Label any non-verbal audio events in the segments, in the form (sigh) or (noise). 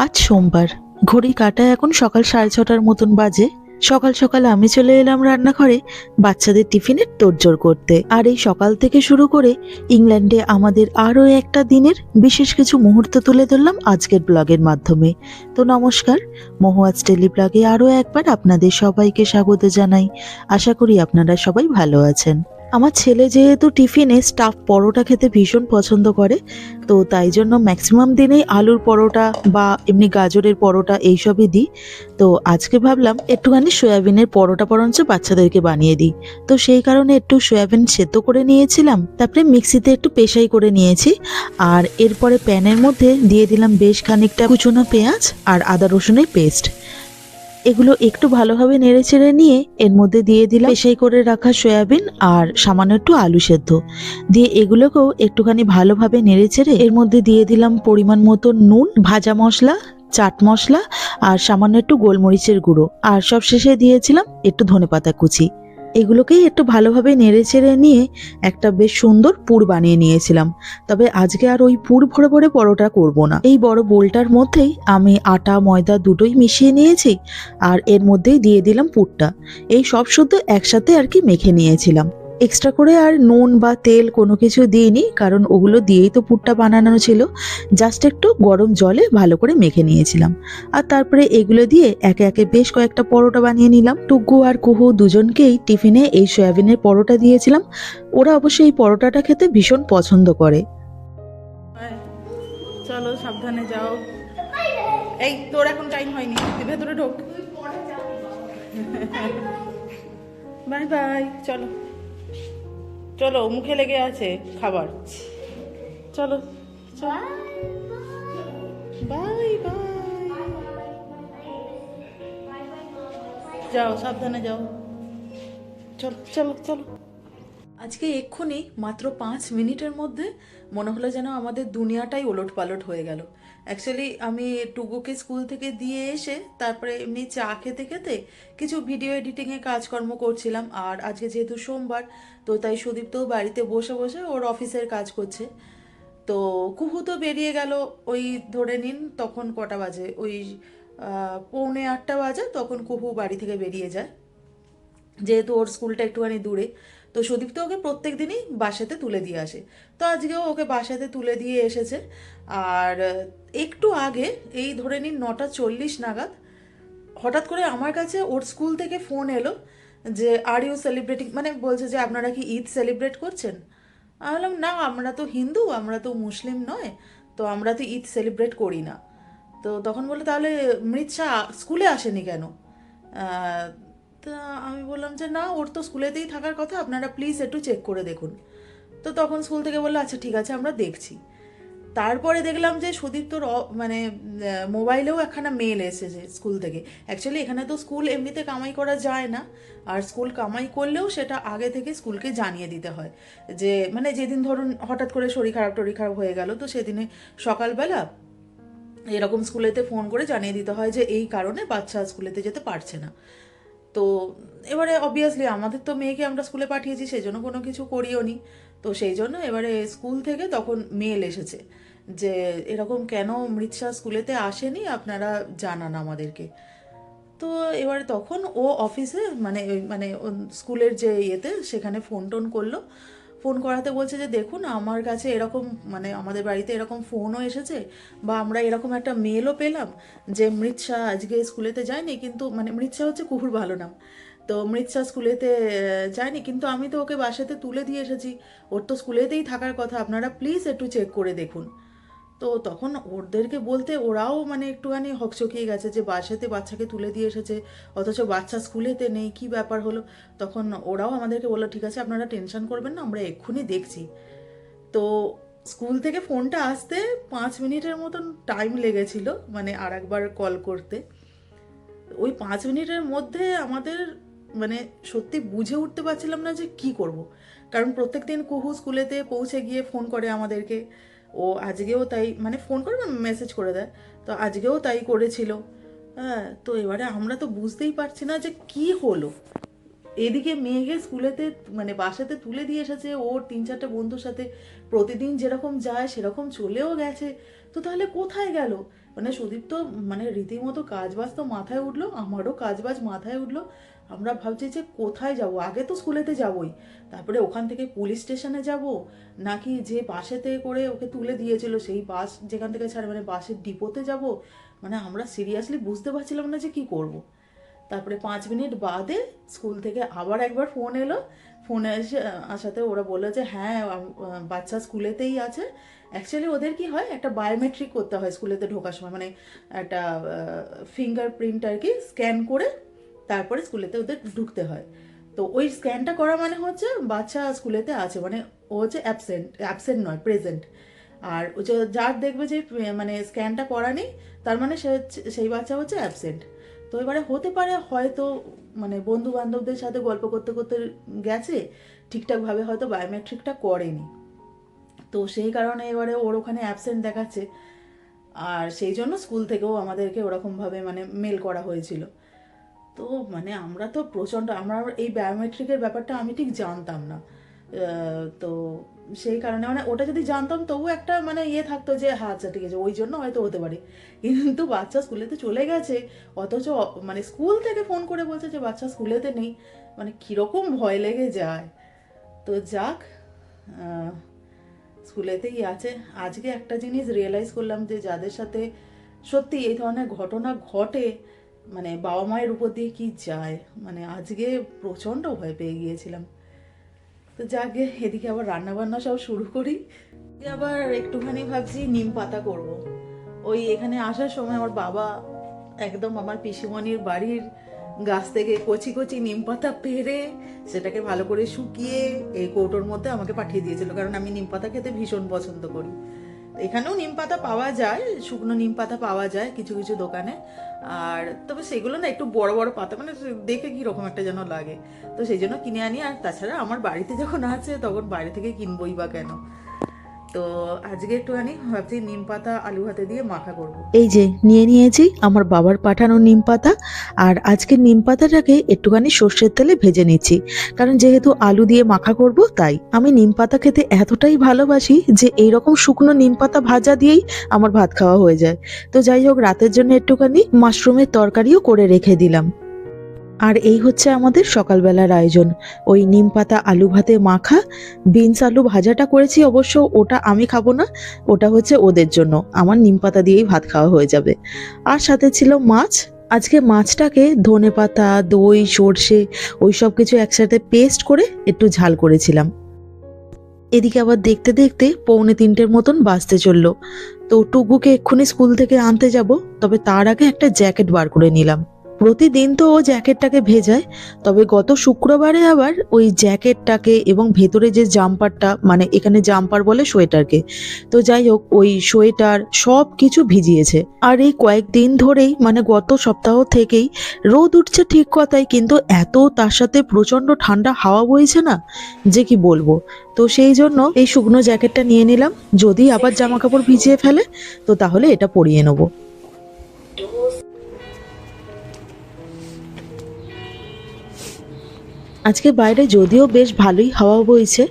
আজ সোমবার। ঘড়ি কাটা এখন সকাল সাড়ে ছটার মতন বাজে। সকাল সকাল আমি চলে এলাম রান্নাঘরে বাচ্চাদের টিফিনের তোড়জোড় করতে। আর এই সকাল থেকে শুরু করে ইংল্যান্ডে আমাদের আরও একটা দিনের বিশেষ কিছু মুহূর্ত তুলে ধরলাম আজকের ব্লগের মাধ্যমে। তো নমস্কার, মহুয়াজ টেলি ব্লগে আরও একবার আপনাদের সবাইকে স্বাগত জানাই। আশা করি আপনারা সবাই ভালো আছেন। আমার ছেলে যেহেতু টিফিনে স্টাফ পরোটা খেতে ভীষণ পছন্দ করে, তো তাই জন্য ম্যাক্সিমাম দিনেই আলুর পরোটা বা এমনি গাজরের পরোটা এইসবই দিই। তো আজকে ভাবলাম একটুখানি সয়াবিনের পরোটা বরঞ্চ বাচ্চাদেরকে বানিয়ে দিই। তো সেই কারণে একটু সয়াবিন সেদ্ধ করে নিয়েছিলাম, তারপরে মিক্সিতে একটু পেশাই করে নিয়েছি। আর এরপরে প্যানের মধ্যে দিয়ে দিলাম বেশ খানিকটা কুচনো পেঁয়াজ আর আদা রসুনের পেস্ট এগুলো একটু ভালোভাবে নেড়ে চেড়ে নিয়ে এর মধ্যে দিয়ে দিলাম পেশাই করে রাখা সয়াবিন আর সামান্য একটু আলু সেদ্ধ। দিয়ে এগুলোকেও একটুখানি ভালোভাবে নেড়ে চেড়ে এর মধ্যে দিয়ে দিলাম পরিমাণ মতো নুন, ভাজা মশলা, চাট মশলা আর সামান্য একটু গোলমরিচের গুঁড়ো। আর সব শেষে দিয়েছিলাম একটু ধনে পাতা কুচি। এগুলোকেই একটু ভালোভাবে নেড়ে চেড়ে নিয়ে একটা বেশ সুন্দর পুর বানিয়ে নিয়েছিলাম। তবে আজকে আর ওই পুর ভরে ভরে পরোটা করব না। এই বড় বোলটার মধ্যেই আমি আটা, ময়দা দুটোই মিশিয়ে নিয়েছি আর এর মধ্যেই দিয়ে দিলাম পুরটা। এই সব শুদ্ধ একসাথে আর কি মেখে নিয়েছিলাম। এক্সট্রা করে আর নুন বা তেল কোনো কিছু দিইনি কারণ ওগুলো দিয়েই তো পুরটা বানানো ছিল। জাস্ট একটু গরম জলে ভালো করে মেখে নিয়েছিলাম। আর তারপরে এগুলো দিয়ে একে একে বেশ কয়েকটা পরোটা বানিয়ে নিলাম। টুকু আর কুহু দুজনকেই টিফিনে এই সয়াবিনের পরোটা দিয়েছিলাম। ওরা অবশ্যই এই পরোটাটা খেতে ভীষণ পছন্দ করে। চলো সাবধানে যাও। এই তোর এখন টাইম হয়নি তুই ভেতরে ঢোক। বাই বাই (laughs) চলো। চলো মুখে লেগে আছে খাবার। চলো বাই বাই। যাও সাবধানে যাও। চলো চলো চলো। আজকে এক্ষুনি মাত্র পাঁচ মিনিটের মধ্যে মনে হলো যেন আমাদের দুনিয়াটাই ওলট পালট হয়ে গেল। অ্যাকচুয়ালি আমি টুগুকে স্কুল থেকে দিয়ে এসে তারপরে এমনি চা খেতে খেতে কিছু ভিডিও এডিটিংয়ে কাজকর্ম করছিলাম। আর আজকে যেহেতু সোমবার, তো তাই সুদীপ্তও বাড়িতে বসে বসে ওর অফিসের কাজ করছে। তো কুহু তো বেরিয়ে গেল, ওই ধরে নিন তখন কটা বাজে? ওই পৌনে আটটা বাজে, তখন কুহু বাড়ি থেকে বেরিয়ে যায়। যেহেতু ওর স্কুলটা একটুখানি দূরে তো সুদীপ তো ওকে প্রত্যেক দিনই বাসাতে তুলে দিয়ে আসে। তো আজকেও ওকে বাসাতে তুলে দিয়ে এসেছে আর একটু আগে, এই ধরে নিন নটা চল্লিশ নাগাদ, হঠাৎ করে আমার কাছে ওর স্কুল থেকে ফোন এলো যে আর ইউ সেলিব্রেটিং মানে বলছে যে, আপনারা কি ঈদ সেলিব্রেট করছেন? আমি বললাম, না, আমরা তো হিন্দু, আমরা তো মুসলিম নয়, তো আমরা তো ঈদ সেলিব্রেট করি না। তো তখন বলে তাহলে মৃৎসা স্কুলে আসেনি কেন? তা আমি বললাম যে, না, ওর তো স্কুলেতেই থাকার কথা, আপনারা প্লিজ একটু চেক করে দেখুন। তো তখন স্কুল থেকে বলল আচ্ছা ঠিক আছে, আমরা দেখছি। তারপরে দেখলাম যে, সুদীপ তোর মানে মোবাইলেও একখানা মেল এসেছে স্কুল থেকে। অ্যাকচুয়ালি এখানে তো স্কুল এমনিতে কামাই করা যায় না। আর স্কুল কামাই করলেও সেটা আগে থেকে স্কুলকে জানিয়ে দিতে হয়। যে মানে যেদিন ধরুন হঠাৎ করে শরীর খারাপ টরি খারাপ হয়ে গেল, তো সেদিনে সকালবেলা এরকম স্কুলেতে ফোন করে জানিয়ে দিতে হয় যে, এই কারণে বাচ্চা স্কুলেতে যেতে পারছে না। তো এবারে অবভিয়াসলি আমাদের তো মেয়েকে আমরা স্কুলে পাঠিয়েছি সেই জন্য কোনো কিছু করিও নি। তো সেই জন্য এবারে স্কুল থেকে তখন মেল এসেছে যে এরকম কেন মৃৎসা স্কুলেতে আসেনি? আপনারা জানান আমাদেরকে। তো এবারে তখন ও অফিসে মানে মানে স্কুলের যে ইয়েতে সেখানে ফোন টোন করল। ফোন করাতে বলছে যে, দেখুন, আমার কাছে এরকম মানে আমাদের বাড়িতে এরকম ফোনও এসেছে বা আমরা এরকম একটা মেলও পেলাম যে মৃৎসা আজকে স্কুলেতে যায়নি, কিন্তু মানে মৃৎসা হচ্ছে কুকুর ভালো নাম। তো মৃৎসা স্কুলেতে যায়নি, কিন্তু আমি তো ওকে বাসাতে তুলে দিয়ে এসেছি। ওর তো স্কুলেতেই থাকার কথা। আপনারা প্লিজ একটু চেক করে দেখুন। তো তখন ওদেরকে বলতে ওরাও মানে একটুখানি হকচকিয়ে গেছে যে বাসাতে বাচ্চাকে তুলে দিয়ে এসেছে, অথচ বাচ্চা স্কুলেতে নেই, কি ব্যাপার হলো? তখন ওরাও আমাদেরকে বলল, ঠিক আছে, আপনারা টেনশন করবেন না, আমরা এক্ষুনি দেখছি। তো স্কুল থেকে ফোনটা আসতে পাঁচ মিনিটের মতন টাইম লেগেছিল মানে আর একবার কল করতে। ওই পাঁচ মিনিটের মধ্যে আমাদের মানে সত্যি বুঝে উঠতে পারছিলাম না যে কি করব। কারণ প্রত্যেক দিন কুহু স্কুলেতে পৌঁছে গিয়ে ফোন করে আমাদেরকে। ও আজকেও তাই মানে ফোন করে মেসেজ করে দেয়। তো আজকেও তাই করেছিল। হ্যাঁ তো এবারে আমরা তো বুঝতেই পারছি না যে কি হলো। এদিকে মেয়েকে স্কুলেতে মানে বাসাতে তুলে দিয়ে এসেছে। ওর তিন চারটে বন্ধুর সাথে প্রতিদিন যেরকম যায়, সেরকম চলেও গেছে। তো তাহলে কোথায় গেল? মানে সুদীপ তো মানে রীতিমতো কাজবাজ তো মাথায় উঠল, আমারও কাজবাজ মাথায় উঠল। আমরা ভাবছি যে কোথায় যাব? আগে তো স্কুলেতে যাবই। তারপরে ওখান থেকে পুলিশ স্টেশনে যাব? নাকি যে বাসেতে করে ওকে তুলে দিয়েছিল, সেই বাস যেখান থেকে ছাড়ে মানে বাসের ডিপোতে যাব? মানে আমরা সিরিয়াসলি বুঝতে পারছিলাম না যে কি করব। তারপরে পাঁচ মিনিট বাদে স্কুল থেকে আবার একবার ফোন এলো। ফোনে এসে আসাতে ওরা বলল যে হ্যাঁ বাচ্চা স্কুলেতেই আছে। অ্যাকচুয়ালি ওদের কি হয়, একটা বায়োমেট্রিক করতে হয় স্কুলেতে ঢোকার সময়। মানে একটা ফিঙ্গার প্রিন্ট আর কি স্ক্যান করে তারপরে স্কুলেতে ওদের ঢুকতে হয়। তো ওই স্ক্যানটা করা মানে হচ্ছে বাচ্চা স্কুলেতে আছে মানে ও হচ্ছে অ্যাবসেন্ট অ্যাবসেন্ট নয় প্রেজেন্ট আর যার দেখবে যে মানে স্ক্যানটা করা নেই, তার মানে সে সেই বাচ্চা হচ্ছে অ্যাবসেন্ট তো এবারে হতে পারে হয়তো মানে বন্ধু বান্ধবদের সাথে গল্প করতে করতে গেছে ঠিকঠাকভাবে হয়তো বায়োমেট্রিকটা করেনি। তো সেই কারণে এবারে ওর ওখানে অ্যাবসেন্ট দেখাচ্ছে। আর সেই জন্য স্কুল থেকেও আমাদেরকে ওরকমভাবে মানে মেল করা হয়েছিল। তো মানে আমরা তো প্রচণ্ড, আমরা এই বায়োমেট্রিকের ব্যাপারটা আমি ঠিক জানতাম না। তো সেই কারণে মানে ওটা যদি জানতাম তবু একটা মানে ইয়ে থাকতো যে হ্যাঁ আচ্ছা ঠিক আছে, ওই জন্য হয়তো হতে পারে। কিন্তু বাচ্চা স্কুলে তো চলে গেছে, অথচ মানে স্কুল থেকে ফোন করে বলছে যে, বাচ্চা স্কুলেতে নেই। মানে কীরকম ভয় লেগে যায়। তো যাক স্কুলেতেই আছে। আজকে একটা জিনিস রিয়েলাইজ করলাম যে, যাদের সাথে সত্যি এই ধরনের ঘটনা ঘটে মানে বাবা মায়ের উপর দিয়ে কি যায়? মানে আজকে প্রচণ্ড ভয় পেয়ে গিয়েছিলাম। তো যাকে এদিকে আবার রান্না বান্না সব শুরু করি। আবার একটুখানি ভাবছি নিম পাতা করব। ওই এখানে আসার সময় আমার বাবা একদম আমার পিসিমণির বাড়ির গাছ থেকে কচি কচি নিম পাতা পেরে সেটাকে ভালো করে শুকিয়ে এই কৌটোর মধ্যে আমাকে পাঠিয়ে দিয়েছিল। কারণ আমি নিম পাতা খেতে ভীষণ পছন্দ করি। এখানেও নিম পাতা পাওয়া যায়, শুকনো নিম পাতা পাওয়া যায় কিছু কিছু দোকানে। আর তবে সেগুলো না একটু বড় বড় পাতা মানে দেখে কি রকম একটা যেন লাগে। তো সেই জন্য কিনে আনি, আর তাছাড়া আমার বাড়িতে যখন আছে তখন বাড়ি থেকে কিনবই বা কেন। তো আজকে একটুখানি ভাবছি নিম পাতা আলু ভাতে দিয়ে মাখা করব। এই যে, নিয়ে নিয়েছি আমার বাবার পাঠানো নিম পাতা। আর আজকে নিম পাতাটাকে একটুখানি সর্ষের তেলে ভেজে নিচ্ছি। কারণ যেহেতু আলু দিয়ে মাখা করব, তাই আমি নিম পাতা খেতে এতটাই ভালোবাসি যে এই রকম শুকনো নিম পাতা ভাজা দিয়েই আমার ভাত খাওয়া হয়ে যায়। তো যাই হোক, রাতের জন্য একটুখানি মাশরুমের তরকারিও করে রেখে দিলাম। আর এই হচ্ছে আমাদের সকালবেলার আয়োজন। ওই নিম পাতা, আলু ভাতে মাখা, বিনস আলু ভাজাটা করেছি অবশ্য, ওটা আমি খাব না, ওটা হচ্ছে ওদের জন্য। আমার নিম পাতা দিয়েই ভাত খাওয়া হয়ে যাবে। আর সাথে ছিল মাছ। আজকে মাছটাকে ধনে পাতা, দই, সর্ষে, ওই সব কিছু একসাথে পেস্ট করে একটু ঝাল করেছিলাম। এদিকে আবার দেখতে দেখতে পৌনে তিনটের মতন বাঁচতে চলল। তো টুকুকে এক্ষুনি স্কুল থেকে আনতে যাব, তবে তার আগে একটা জ্যাকেট বার করে নিলাম। প্রতিদিন তো ও জ্যাকেটটাকে ভেজায়, তবে গত শুক্রবারে আবার ওই জ্যাকেটটাকে এবং ভেতরে যে জাম্পারটা মানে এখানে জাম্পার বলে সোয়েটারকে, তো যাই হোক ওই সোয়েটার সব কিছু ভিজিয়েছে। আর এই কয়েকদিন ধরেই মানে গত সপ্তাহ থেকেই রোদ উঠছে ঠিক কথাই, কিন্তু এত তার সাথে প্রচণ্ড ঠান্ডা হাওয়া বইছে না, যে কি বলব? তো সেই জন্য এই শুকনো জ্যাকেটটা নিয়ে নিলাম, যদি আবার জামা কাপড় ভিজিয়ে ফেলে, তো তাহলে এটা পরিয়ে নেব। আজকে বাইরে যদিও বেশ ভালোই হাওয়া বইছে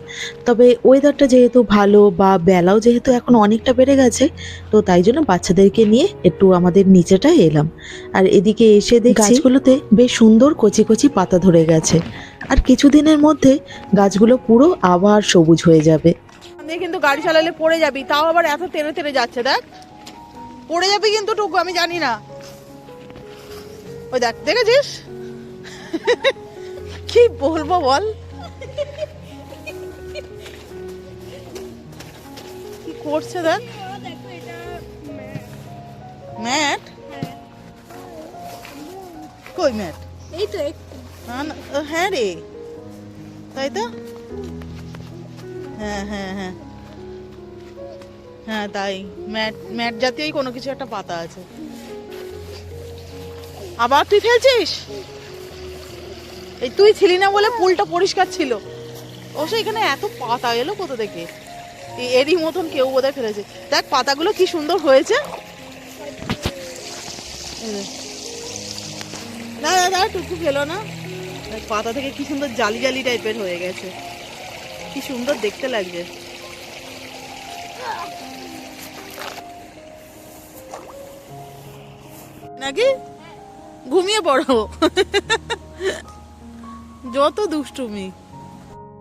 তবে ওয়েদারটা যেহেতু ভালো বা বেলাও যেহেতু এখন অনেকটা বেড়ে গেছে তো তাই জন্য বাচ্চাদেরকে নিয়ে একটু আমাদের নিচেটায় এলাম। আর এদিকে এসে দেখছি গাছগুলোতে বেশ সুন্দর কচি কচি পাতা ধরে গেছে। আর কিছুদিনের মধ্যে গাছগুলো পুরো আবার সবুজ হয়ে যাবে। কিন্তু গাড়ি চালালে পড়ে যাবি তাও আবার এত তেরে তেরে যাচ্ছে দেখ। পড়ে যাবি কিন্তু টুকু আমি জানি না। ওই দেখ দেখেছিস? কি বলব বল? কি করছে দেখ? ম্যাট? কই ম্যাট? এই তো হ্যাঁ হ্যাঁ রে। তাই তো? হ্যাঁ হ্যাঁ হ্যাঁ। হ্যাঁ তাই। ম্যাট ম্যাট জাতীয়ই কোনো কিছু একটা পাতা আছে। আবার তুই ফেলছিস এই তুই ছিলি না বলে পুলটা পরিষ্কার ছিল। অবশ্য এখানে এত পাতা এলো কোথা থেকে? এরই মতন কেউ বোধহয় ফেলেছে। দেখ, পাতাগুলো কি সুন্দর হয়েছে। না দাদা টুকু ফেলো না। পাতা থেকে কি সুন্দর জালি জালি টাইপের হয়ে গেছে। কি সুন্দর দেখতে লাগছে। নাকি? ঘুমিয়ে পড়ো। যত দুষ্টুমি।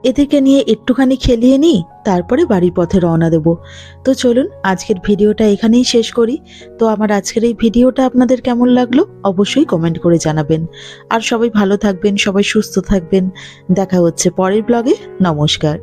এদেরকে নিয়ে একটুখানি খেলিয়ে নিই তারপরে বাড়ির পথে রওনা দেব। তো চলুন, আজকের ভিডিওটা এখানেই শেষ করি। তো আমার আজকের এই ভিডিওটা আপনাদের কেমন লাগল অবশ্যই কমেন্ট করে জানাবেন। আর সবাই ভালো থাকবেন, সবাই সুস্থ থাকবেন। দেখা হচ্ছে পরের ব্লগে। নমস্কার।